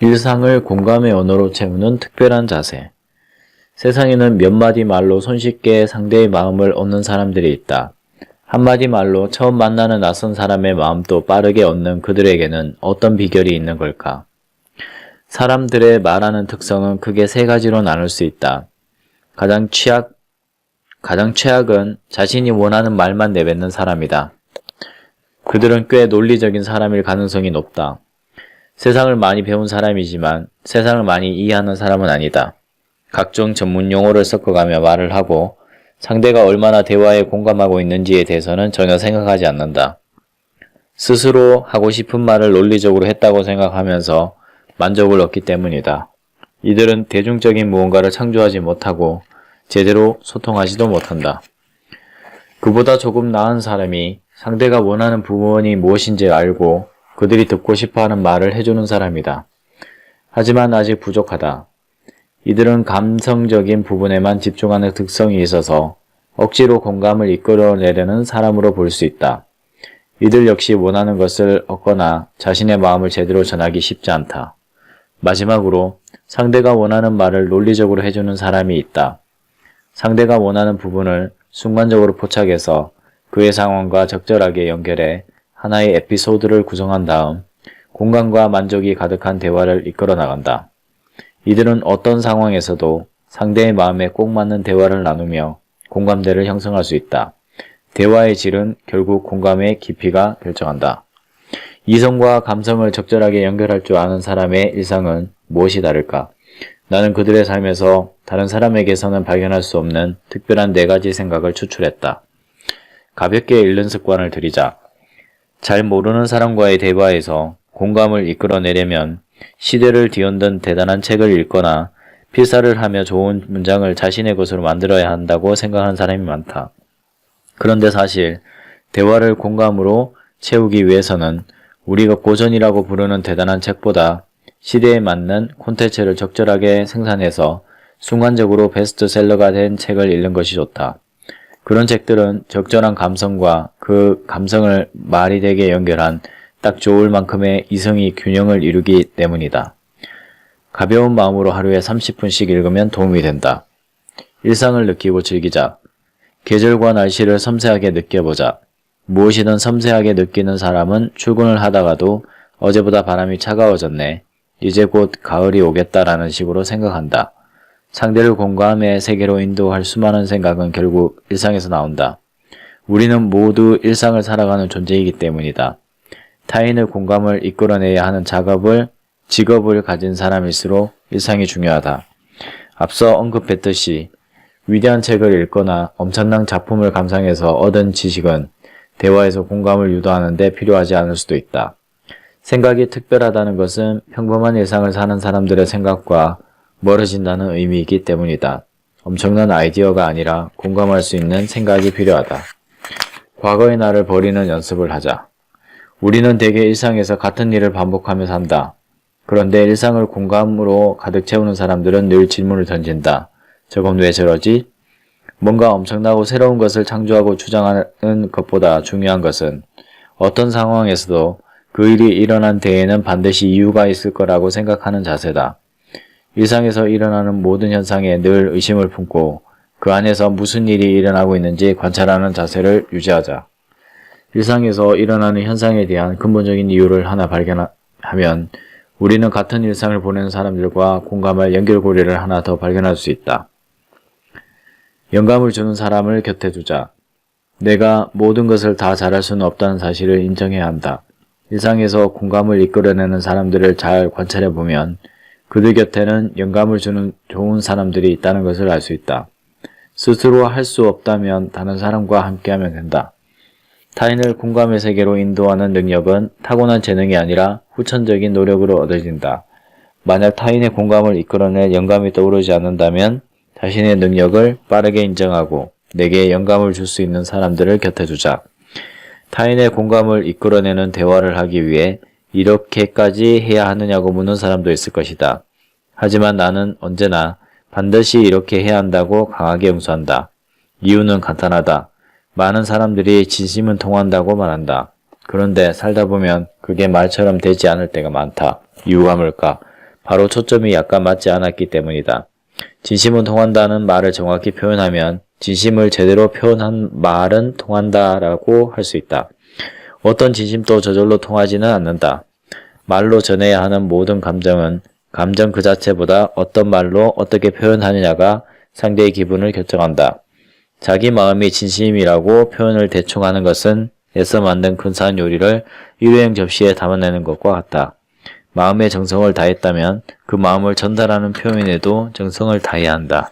일상을 공감의 언어로 채우는 특별한 자세. 세상에는 몇 마디 말로 손쉽게 상대의 마음을 얻는 사람들이 있다. 한마디 말로 처음 만나는 낯선 사람의 마음도 빠르게 얻는 그들에게는 어떤 비결이 있는 걸까? 사람들의 말하는 특성은 크게 세 가지로 나눌 수 있다. 가장 취약, 가장 최악은 자신이 원하는 말만 내뱉는 사람이다. 그들은 꽤 논리적인 사람일 가능성이 높다. 세상을 많이 배운 사람이지만 세상을 많이 이해하는 사람은 아니다. 각종 전문 용어를 섞어가며 말을 하고 상대가 얼마나 대화에 공감하고 있는지에 대해서는 전혀 생각하지 않는다. 스스로 하고 싶은 말을 논리적으로 했다고 생각하면서 만족을 얻기 때문이다. 이들은 대중적인 무언가를 창조하지 못하고 제대로 소통하지도 못한다. 그보다 조금 나은 사람이 상대가 원하는 부분이 무엇인지 알고 그들이 듣고 싶어 하는 말을 해주는 사람이다. 하지만 아직 부족하다. 이들은 감성적인 부분에만 집중하는 특성이 있어서 억지로 공감을 이끌어내려는 사람으로 볼 수 있다. 이들 역시 원하는 것을 얻거나 자신의 마음을 제대로 전하기 쉽지 않다. 마지막으로 상대가 원하는 말을 논리적으로 해주는 사람이 있다. 상대가 원하는 부분을 순간적으로 포착해서 그의 상황과 적절하게 연결해 하나의 에피소드를 구성한 다음 공감과 만족이 가득한 대화를 이끌어 나간다. 이들은 어떤 상황에서도 상대의 마음에 꼭 맞는 대화를 나누며 공감대를 형성할 수 있다. 대화의 질은 결국 공감의 깊이가 결정한다. 이성과 감성을 적절하게 연결할 줄 아는 사람의 일상은 무엇이 다를까? 나는 그들의 삶에서 다른 사람에게서는 발견할 수 없는 특별한 네 가지 생각을 추출했다. 가볍게 읽는 습관을 들이자. 잘 모르는 사람과의 대화에서 공감을 이끌어내려면 시대를 뒤흔든 대단한 책을 읽거나 필사를 하며 좋은 문장을 자신의 것으로 만들어야 한다고 생각하는 사람이 많다. 그런데 사실 대화를 공감으로 채우기 위해서는 우리가 고전이라고 부르는 대단한 책보다 시대에 맞는 콘텐츠를 적절하게 생산해서 순간적으로 베스트셀러가 된 책을 읽는 것이 좋다. 그런 책들은 적절한 감성과 그 감성을 말이 되게 연결한 딱 좋을 만큼의 이성이 균형을 이루기 때문이다. 가벼운 마음으로 하루에 30분씩 읽으면 도움이 된다. 일상을 느끼고 즐기자. 계절과 날씨를 섬세하게 느껴보자. 무엇이든 섬세하게 느끼는 사람은 출근을 하다가도 어제보다 바람이 차가워졌네. 이제 곧 가을이 오겠다라는 식으로 생각한다. 상대를 공감의 세계로 인도할 수많은 생각은 결국 일상에서 나온다. 우리는 모두 일상을 살아가는 존재이기 때문이다. 타인의 공감을 이끌어내야 하는 작업을, 직업을 가진 사람일수록 일상이 중요하다. 앞서 언급했듯이 위대한 책을 읽거나 엄청난 작품을 감상해서 얻은 지식은 대화에서 공감을 유도하는 데 필요하지 않을 수도 있다. 생각이 특별하다는 것은 평범한 일상을 사는 사람들의 생각과 멀어진다는 의미이기 때문이다. 엄청난 아이디어가 아니라 공감할 수 있는 생각이 필요하다. 과거의 나를 버리는 연습을 하자. 우리는 대개 일상에서 같은 일을 반복하며 산다. 그런데 일상을 공감으로 가득 채우는 사람들은 늘 질문을 던진다. 저건 왜 저러지? 뭔가 엄청나고 새로운 것을 창조하고 주장하는 것보다 중요한 것은 어떤 상황에서도 그 일이 일어난 데에는 반드시 이유가 있을 거라고 생각하는 자세다. 일상에서 일어나는 모든 현상에 늘 의심을 품고 그 안에서 무슨 일이 일어나고 있는지 관찰하는 자세를 유지하자. 일상에서 일어나는 현상에 대한 근본적인 이유를 하나 발견하면 우리는 같은 일상을 보내는 사람들과 공감할 연결고리를 하나 더 발견할 수 있다. 영감을 주는 사람을 곁에 두자. 내가 모든 것을 다 잘할 수는 없다는 사실을 인정해야 한다. 일상에서 공감을 이끌어내는 사람들을 잘 관찰해 보면 그들 곁에는 영감을 주는 좋은 사람들이 있다는 것을 알 수 있다. 스스로 할 수 없다면 다른 사람과 함께하면 된다. 타인을 공감의 세계로 인도하는 능력은 타고난 재능이 아니라 후천적인 노력으로 얻어진다. 만약 타인의 공감을 이끌어낼 영감이 떠오르지 않는다면 자신의 능력을 빠르게 인정하고 내게 영감을 줄 수 있는 사람들을 곁에 두자. 타인의 공감을 이끌어내는 대화를 하기 위해 이렇게까지 해야 하느냐고 묻는 사람도 있을 것이다. 하지만 나는 언제나 반드시 이렇게 해야 한다고 강하게 응수한다. 이유는 간단하다. 많은 사람들이 진심은 통한다고 말한다. 그런데 살다 보면 그게 말처럼 되지 않을 때가 많다. 이유가 뭘까? 바로 초점이 약간 맞지 않았기 때문이다. 진심은 통한다는 말을 정확히 표현하면 진심을 제대로 표현한 말은 통한다라고 할 수 있다. 어떤 진심도 저절로 통하지는 않는다. 말로 전해야 하는 모든 감정은 감정 그 자체보다 어떤 말로 어떻게 표현하느냐가 상대의 기분을 결정한다. 자기 마음이 진심이라고 표현을 대충 하는 것은 애써 만든 근사한 요리를 일회용 접시에 담아내는 것과 같다. 마음의 정성을 다했다면 그 마음을 전달하는 표현에도 정성을 다해야 한다.